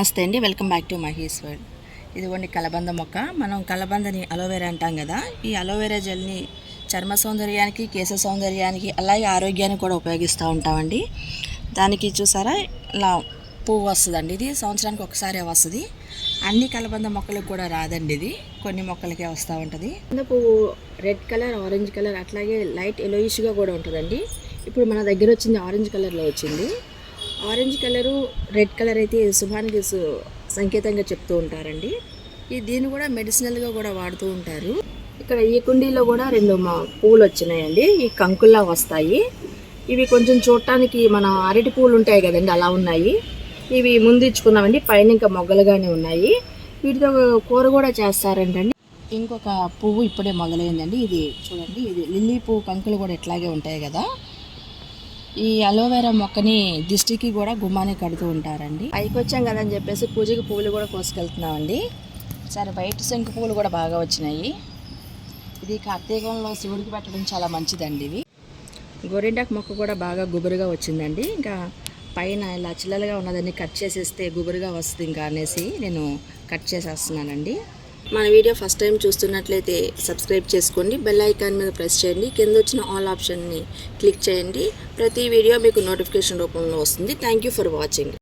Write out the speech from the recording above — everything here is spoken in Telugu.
నమస్తే అండి. Welcome back to Mahesh world. ఇదిగోండి కలబంద మొక్క. మనం కలబందని అలోవెరా అంటాం కదా. ఈ అలోవెరా జెల్ని చర్మ సౌందర్యానికి కేశ సౌందర్యానికి అలాగే ఆరోగ్యానికి కూడా ఉపయోగిస్తూ ఉంటామండి. దానికి చూసారా? ఇలా పువ్వు వస్తుందండి ఇది. సంవత్సరానికి ఒకసారి వస్తుంది. అన్ని కలబంద మొక్కలకు కూడా రాదండి ఇది. కొన్ని మొక్కలకే వస్తూ ఉంటుంది. పువ్వు రెడ్ కలర్ ఆరెంజ్ కలర్ అట్లాగే లైట్ ఎలోయిష్గా కూడా ఉంటుందండి. ఇప్పుడు మన దగ్గర వచ్చింది ఆరెంజ్ కలర్లో వచ్చింది. ఆరెంజ్ కలరు రెడ్ కలర్ అయితే శుభానికి సంకేతంగా చెప్తూ ఉంటారండి. ఈ దీన్ని కూడా మెడిసినల్గా కూడా వాడుతూ ఉంటారు. ఇక్కడ ఈ కుండీలో కూడా రెండు మా పూలు వచ్చినాయండి ఈ కంకుల్లా వస్తాయి. ఇవి కొంచెం చూడటానికి మన అరటి పూలు ఉంటాయి కదండి అలా ఉన్నాయి. ఇవి ముందు ఇచ్చుకున్నామండి పైన ఇంకా మొగ్గలుగానే ఉన్నాయి. వీటితో కూర కూడా చేస్తారంటండి. ఇంకొక పువ్వు ఇప్పుడే మొదలైందండి. ఇది చూడండి ఇది లిల్లీ పువ్వు కంకులు కూడా ఇట్లాగే ఉంటాయి కదా. ఈ అలోవెరా మొక్కని దిష్టికి కూడా గుమ్మానికి కడుతూ ఉంటారండి. పైకి వచ్చాం కదా అని చెప్పేసి పూజకి పువ్వులు కూడా కోసుకెళ్తున్నామండి. సరే బయట శంకు పువ్వులు కూడా బాగా వచ్చినాయి. ఇది కార్తీకంలో శివుడికి పెట్టడం చాలా మంచిదండి ఇవి గోరింటాకు మొక్క కూడా బాగా గుబురుగా వచ్చిందండి. ఇంకా పైన ఇలా చిల్లలుగా ఉన్నదాన్ని కట్ చేసేస్తే గుబురుగా వస్తుంది ఇంకా అనేసి నేను కట్ చేసేస్తున్నానండి. మన వీడియో ఫస్ట్ టైం చూస్తున్నట్లయితే సబ్స్క్రైబ్ చేసుకోండి. బెల్ ఐకాన్ మీద ప్రెస్ చేయండి. కింద వచ్చిన ఆల్ ఆప్షన్ని క్లిక్ చేయండి. ప్రతి వీడియో మీకు నోటిఫికేషన్ రూపంలో వస్తుంది. Thank you for watching